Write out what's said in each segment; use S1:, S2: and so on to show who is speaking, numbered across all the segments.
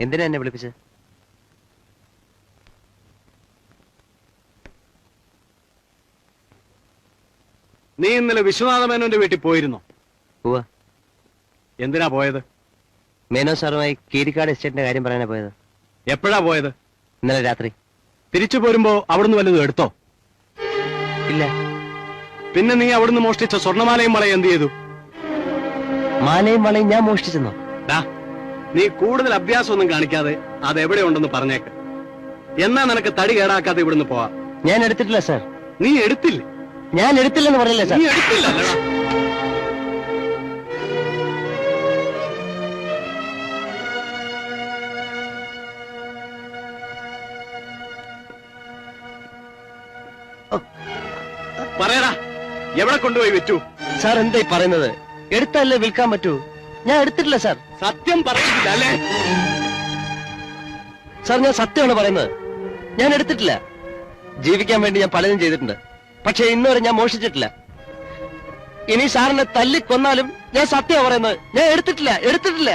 S1: എന്തിനാ എന്നെ വിളിപ്പിച്ചത്
S2: നീ ഇന്നലെ വിശ്വനാഥ മേനോന്റെ വീട്ടിൽ പോയിരുന്നോ?
S1: പോവാ
S2: എന്തിനാ പോയത്?
S1: മേനോ സാറുമായി കീരിക്കാട് എസ്റ്റേറ്റിന്റെ കാര്യം പറയാനാ പോയത്.
S2: എപ്പോഴാ പോയത്?
S1: ഇന്നലെ രാത്രി.
S2: തിരിച്ചു പോരുമ്പോ അവിടുന്ന് വല്ലതും എടുത്തോ?
S1: ഇല്ല.
S2: പിന്നെ നീ അവിടുന്ന് മോഷ്ടിച്ച സ്വർണമാലയും വളയും എന്ത് ചെയ്തു?
S1: മാലയും വളയും ഞാൻ മോഷ്ടിച്ചെന്നോ?
S2: ഡാ നീ കൂടുതൽ അഭ്യാസമൊന്നും കാണിക്കാതെ അത് എവിടെ ഉണ്ടെന്ന് പറഞ്ഞേക്ക്. എന്നാ നിനക്ക് തടി കേടാക്കാതെ ഇവിടുന്ന് പോവാ?
S1: ഞാൻ എടുത്തിട്ടില്ല സാർ.
S2: നീ എടുത്തില്ല?
S1: ഞാൻ എടുത്തില്ലെന്ന് പറഞ്ഞില്ല സാർ?
S2: നീ എടുത്തില്ല. പറയടാ എവിടെ കൊണ്ടുപോയി വെച്ചു?
S1: സാർ എന്തായി പറയുന്നത്? എടുത്തല്ലേ വിൽക്കാൻ പറ്റൂ? ഞാൻ എടുത്തിട്ടില്ല സാർ.
S2: സത്യം പറയുന്നില്ല
S1: സാർ ഞാൻ സത്യമാണ് പറയുന്നത്. ഞാൻ എടുത്തിട്ടില്ല. ജീവിക്കാൻ വേണ്ടി ഞാൻ പലതും ചെയ്തിട്ടുണ്ട്. പക്ഷെ ഇന്നുവരെ ഞാൻ മോഷിച്ചിട്ടില്ല. ഇനി സാറിനെ തല്ലി കൊന്നാലും ഞാൻ സത്യമാണ് പറയുന്നത്. ഞാൻ എടുത്തിട്ടില്ല എടുത്തിട്ടില്ല.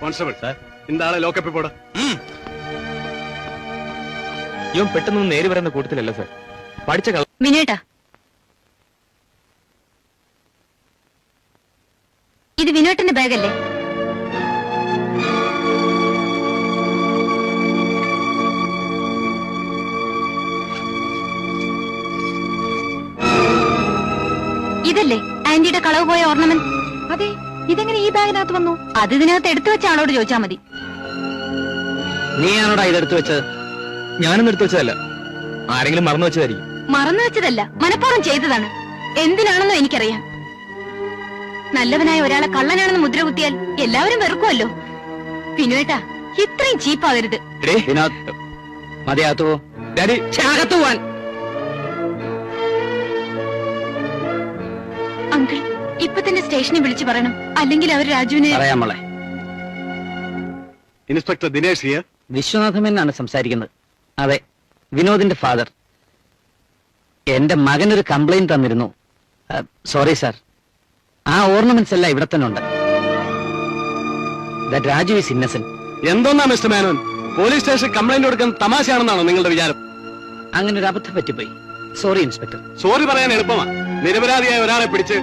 S2: കോൺസ്റ്റബിൾ സാർ ലോക്കപ്പിൽ പോടാ.
S3: ഇവൻ പെട്ടെന്ന് നേരി വരുന്ന കൂട്ടത്തിലല്ല സാർ. പഠിച്ച
S4: വിനേട്ടാ ഇത് വിനോട്ടിന്റെ ബാഗല്ലേ? ഇതല്ലേ ആന്റിയുടെ കളവ് പോയ ഓർണമെന്റ്? അതെ ഇതെങ്ങനെ ഈ ബാഗിനകത്ത് വന്നു? അത് ഇതിനകത്ത് എടുത്തു വെച്ച ആളോട് ചോദിച്ചാ മതി.
S1: നീയാണോടാ ഇതെടുത്തു വെച്ചത്?
S3: ഞാനൊന്നും എടുത്തു വെച്ചതല്ല. ആരെങ്കിലും മറന്നു വെച്ചതായിരിക്കും.
S4: മറന്നു വെച്ചതല്ല മനഃപൂർവം ചെയ്തതാണ്. എന്തിനാണെന്നോ എനിക്കറിയാം. നല്ലവനായ ഒരാളെ കള്ളനാണെന്ന് മുദ്ര കുത്തിയാൽ എല്ലാവരും വെറുക്കുമല്ലോ പിന്നുവേട്ടാ ഇത്രയും ചീപ്പാകരുത്
S3: ഡാഡി
S1: അകത്തു പോവാൻ.
S4: അങ്കിൾ ഇപ്പൊ തന്നെ സ്റ്റേഷനിൽ വിളിച്ചു പറയണം. അല്ലെങ്കിൽ അവർ രാജുവിനെ
S1: പറയാമളെ
S2: ഇൻസ്പെക്ടർ ദിനേഷ് ഹിയർ.
S5: വിശ്വനാഥൻ എന്നാണ് സംസാരിക്കുന്നത്. അതെ വിനോദിന്റെ ഫാദർ. എന്റെ മകനൊരു കംപ്ലൈന്റ് തന്നിരുന്നു. Sorry sir. ആ ഓർണമെന്റ്സ് എല്ലാം ഇവിടെ തന്നെ ഉണ്ട്. ദാറ്റ് രാജു ഈസ് ഇന്നസെന്റ്
S2: എന്തോന്നാ mister Menon? Police station complaint കൊടുക്കാൻ തമാശയാണെന്നാണോ നിങ്ങളുടെ വിചാരം?
S5: അങ്ങനെ ഒരു അബദ്ധം പറ്റിപ്പോയി. സോറി ഇൻസ്പെക്ടർ
S2: സോറി പറയാൻ എളുപ്പമാ. നിരപരാധിയായ ഒരാളെ പിടിച്ച്.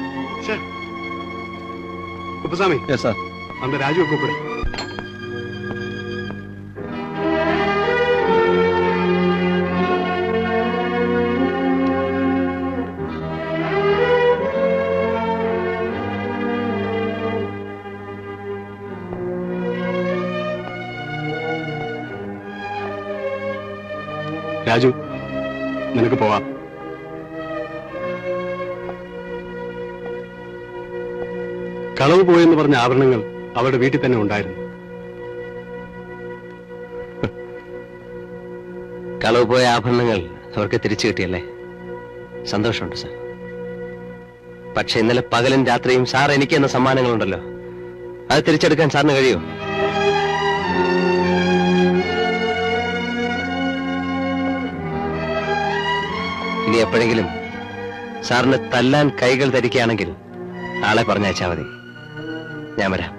S2: കുപ്പസ്വാമി
S3: സാർ
S2: അന്ന് രാജു കൂപ്പിട് രാജു നിനക്ക് പോവാം. കളവ് പോയെന്ന് പറഞ്ഞ ആഭരണങ്ങൾ അവരുടെ വീട്ടിൽ തന്നെ ഉണ്ടായിരുന്നു.
S1: കളവ് പോയ ആഭരണങ്ങൾ അവർക്ക് തിരിച്ചു കിട്ടിയല്ലേ? സന്തോഷമുണ്ട് സാർ. പക്ഷെ ഇന്നലെ പകലും രാത്രിയും സാർ എനിക്ക് എന്ന സമ്മാനങ്ങളുണ്ടല്ലോ. അത് തിരിച്ചെടുക്കാൻ സാറിന് കഴിയോ ഇനി എപ്പോഴെങ്കിലും സാറിന് തല്ലാൻ കൈകൾ ധരിക്കുകയാണെങ്കിൽ ആളെ പറഞ്ഞയച്ചാൽ മതി. ഞാൻ വരാം.